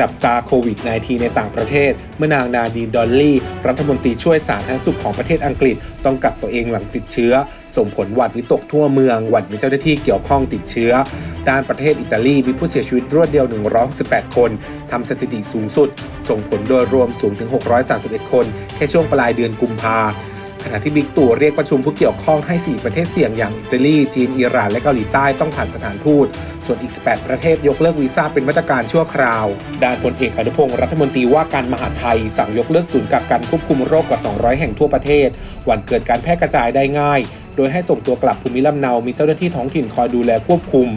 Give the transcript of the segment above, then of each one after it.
จับตาโควิด -19 ในต่างประเทศ เมื่อนางนาดีนดอลลี่ รัฐมนตรีช่วยสาธารณสุขของประเทศอังกฤษ ต้องกักตัวเองหลังติดเชื้อ ส่งผลหวัดวิตกทั่วเมือง หวัดมีเจ้าหน้าที่เกี่ยวข้องติดเชื้อ ด้านประเทศอิตาลีมีผู้เสียชีวิตรวดเดียว 168 คน ทำสถิติสูงสุด ส่งผลโดยรวมสูงถึง 631 คน แค่ช่วงปลายเดือนกุมภา ขณะที่บิ๊กตู่เรียกประชุมผู้เกี่ยวข้องให้ 4 ประเทศเสี่ยงอย่างอิตาลี จีน อิหร่าน และเกาหลีใต้ต้องผ่านสถานทูต ส่วนอีก 18 ประเทศยกเลิกวีซ่าเป็นมาตรการชั่วคราว ด้านพลเอกอนุพงศ์รัฐมนตรีว่าการมหาดไทย สั่งยกเลิกศูนย์กักกันควบคุมโรคกว่า 200 แห่งทั่วประเทศ วันเกิดการแพร่กระจายได้ง่าย โดยให้ส่งตัวกลับภูมิลำเนา มีเจ้าหน้าที่ท้องถิ่นคอยดูแลควบคุม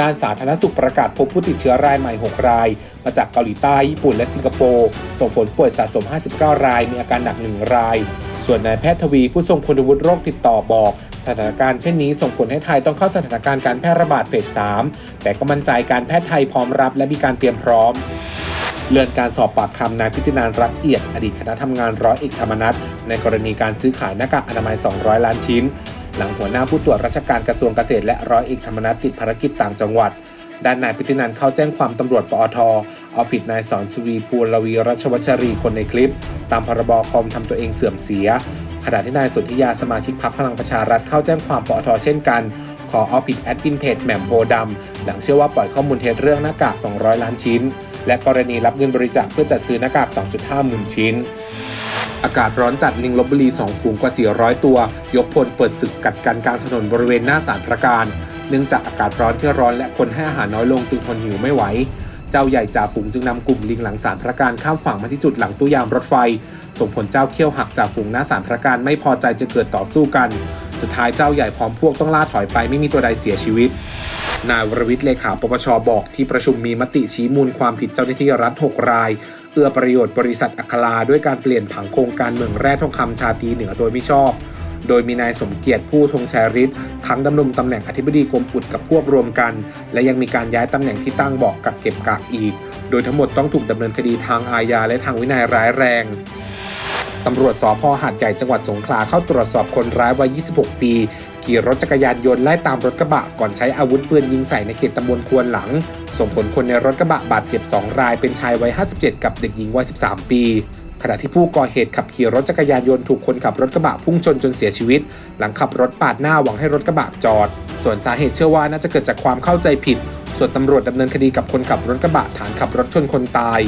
ด้านสาธารณสุขประกาศพบผู้ติดเชื้อรายใหม่ 6 ราย มาจากเกาหลีใต้ ญี่ปุ่นและสิงคโปร์ ส่งผลป่วยสะสม 59 ราย มีอาการหนัก 1 ราย ส่วนนายแพทย์ทวีผู้ทรงคุณวุฒิโรคติดต่อบอก สถานการณ์เช่นนี้ส่งผลให้ไทยต้องเข้าสถานการณ์การแพร่ระบาดเฟส 3 แต่ก็มั่นใจการแพทย์ไทยพร้อมรับ และมีการเตรียมพร้อมเลื่อนการสอบปากคำนายพิธินานรักเอียด อดีตคณะทำงานร้อยเอกธรรมนัฐในกรณีการซื้อขายหน้ากากอนามัย 200 ล้านชิ้น หลังหัวหน้าผู้ตรวจราชการกระทรวงเกษตรและร้อยเอกธรรมนัฐติดภารกิจต่างจังหวัด ด้านนายพิธินันเข้าแจ้งความตำรวจปอท เอาผิดนายสอนสุวีภูลวีรัชวัชรีคนในคลิป ตามพรบคอมทำตัวเองเสื่อมเสีย ขณะที่นายสนธิยาสมาชิกพรรคพลังประชารัฐเข้าแจ้งความปอทเช่นกัน ขอเอาผิดแอดมินเพจแหม่มโพดำหลังเชื่อว่าปล่อยข้อมูลเท็จเรื่องหน้ากาก 200 ล้านชิ้น และกรณีรับเงินบริจาคเพื่อจัดซื้อหน้ากาก 2.5 หมื่นชิ้น อากาศร้อนจัดลิงลบบุรี 2 ฝูงกว่า 400 ตัว ยกพลเปิดศึกกัดกันกลางถนนบริเวณหน้าศาลพระการ เนื่องจากอากาศร้อนที่ร้อนและคนให้อาหารน้อยลงจึงทนหิวไม่ไหวเจ้าใหญ่จ่าฝูงจึงนำกลุ่มลิงหลังศาลพระการข้ามฝั่งมาที่จุดหลังตู้ยามรถไฟ ส่งผลเจ้าเขี้ยวหักจ่าฝูงหน้าศาลพระการไม่พอใจจะเกิดต่อสู้กัน สุดท้ายเจ้าใหญ่พร้อมพวกต้องล่าถอยไปไม่มีตัวใดเสียชีวิต นายวรวิทย์เลขาปปชบอกที่ประชุมมีมติชี้มูลความผิดเจ้าหน้าที่รัฐ 6 ราย เอื้อประโยชน์บริษัทอัคราด้วยการเปลี่ยนผังโครงการเมืองแร่ทองคำชาตีเหนือโดยไม่ชอบ โดยมีนายสมเกียรติผู้ธงชัยฤทธิ์ทั้งดำรงตำแหน่งอธิบดีกรมอุดกับพวกรวมกัน และยังมีการย้ายตำแหน่งที่ตั้งบอกกักเก็บกากอีก โดยทั้งหมดต้องถูกดำเนินคดีทางอาญาและทางวินัยร้ายแรงตำรวจสพหาดใหญ่จังหวัดสงขลาเข้าตรวจสอบคนร้ายวัย 26 ปี ขี่รถจักรยานยนต์ไล่ตามรถกระบะก่อนใช้อาวุธปืนยิงใส่ในเขตตำบลควนหลัง ส่งผลคนในรถกระบะบาดเจ็บ 2 รายเป็นชายวัย 57 กับเด็กหญิงวัย 13 ปีขณะที่ผู้ก่อเหตุขับขี่รถจักรยานยนต์ถูกคนขับรถกระบะพุ่งชนจนเสียชีวิต หลังขับรถปาดหน้าหวังให้รถกระบะจอด ส่วนสาเหตุเชื่อว่าน่าจะเกิดจากความเข้าใจผิด ส่วนตำรวจดำเนินคดีกับคนขับรถกระบะฐานขับรถชนคนตาย